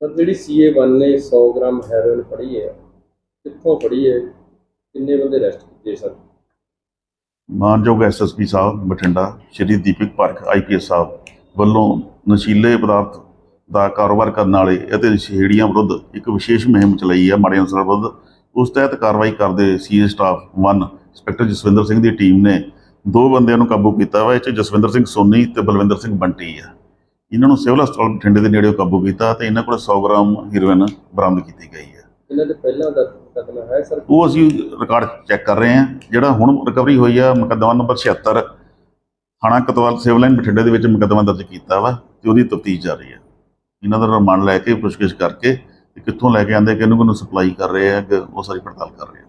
Sir ਜਿਹੜੀ CA1 ਨੇ 100 gram heroin ਫੜੀ ਹੈ, ਕਿੱਥੋਂ ਫੜੀ ਹੈ, ਕਿੰਨੇ ਬੰਦੇ ਅਰੈਸਟ ਕੀਤੇ ਸਰ ਮਾਨਯੋਗ ਐਸਐਸਪੀ ਸਾਹਿਬ ਬਠਿੰਡਾ, ਸ਼੍ਰੀ ਦੀਪਕ ਪਾਰਕ ਆਈਪੀਐਸ ਸਾਹਿਬ ਵੱਲੋਂ ਨਸ਼ੀਲੇ ਪਦਾਰਥ ਦਾ ਕਾਰੋਬਾਰ ਕਰਨ ਵਾਲੇ ਅਤੇ ਨਸ਼ੇੜੀਆਂ ਵਿਰੁੱਧ ਇੱਕ ਵਿਸ਼ੇਸ਼ ਮੁਹਿੰਮ ਚਲਾਈ ਹੈ ਮਾੜੇ ਅਨਸਰਾਂ ਵਿਰੁੱਧ। ਉਸ ਤਹਿਤ ਕਾਰਵਾਈ ਕਰਦੇ CA staff 1 inspector Jaswinder Singh ਦੀ ਟੀਮ ਨੇ ਦੋ ਬੰਦਿਆਂ ਨੂੰ ਕਾਬੂ ਕੀਤਾ ਵਾ, ਇਹ 'ਚ ਜਸਵਿੰਦਰ ਸਿੰਘ ਸੋਨੀ ਤੇ ਬਲਵਿੰਦਰ ਸਿੰਘ ਬੰਟੀ ਆ। ਇਹਨਾਂ ਨੂੰ ਸਿਵਲ ਹਸਪਤਾਲ ਬਠਿੰਡੇ ਦੇ ਨੇੜੇ ਕਾਬੂ ਕੀਤਾ ਤੇ ਇਹਨਾਂ ਕੋਲ 100 ਗ੍ਰਾਮ ਹੀਰੋਇਨ ਬਰਾਮਦ ਕੀਤੀ ਗਈ ਹੈ। ਇਹਨਾਂ ਦੇ ਪਹਿਲਾਂ ਦਾ ਮੁਕੱਦਮਾ ਹੈ ਸਰ? ਉਹ ਅਸੀਂ ਰਿਕਾਰਡ ਚੈੱਕ ਕਰ ਰਹੇ ਹਾਂ। ਜਿਹੜਾ ਹੁਣ ਰਿਕਵਰੀ ਹੋਈ ਆ, ਮੁਕੱਦਮਾ ਨੰਬਰ 76 ਥਾਣਾ ਕਤਵਾਲ ਸਿਵਲ ਲਾਈਨ ਬਠਿੰਡੇ ਦੇ ਵਿੱਚ ਮੁਕੱਦਮਾ ਦਰਜ ਕੀਤਾ ਵਾ ਤੇ ਉਹਦੀ ਤਫਤੀਸ਼ ਜਾਰੀ ਹੈ ਇਹਨਾਂ ਦਾ ਰਿਮਾਂਡ ਲੈ ਕੇ ਪੁੱਛਗਿੱਛ ਕਰਕੇ ਕਿੱਥੋਂ ਲੈ ਕੇ ਆਂਦੇ, ਕਿਹਨੂੰ ਕਿਹਨੂੰ ਸਪਲਾਈ ਕਰ ਰਹੇ ਆ ਉਹ ਸਾਰੀ ਪੜਤਾਲ ਕਰ ਰਹੇ ਹਾਂ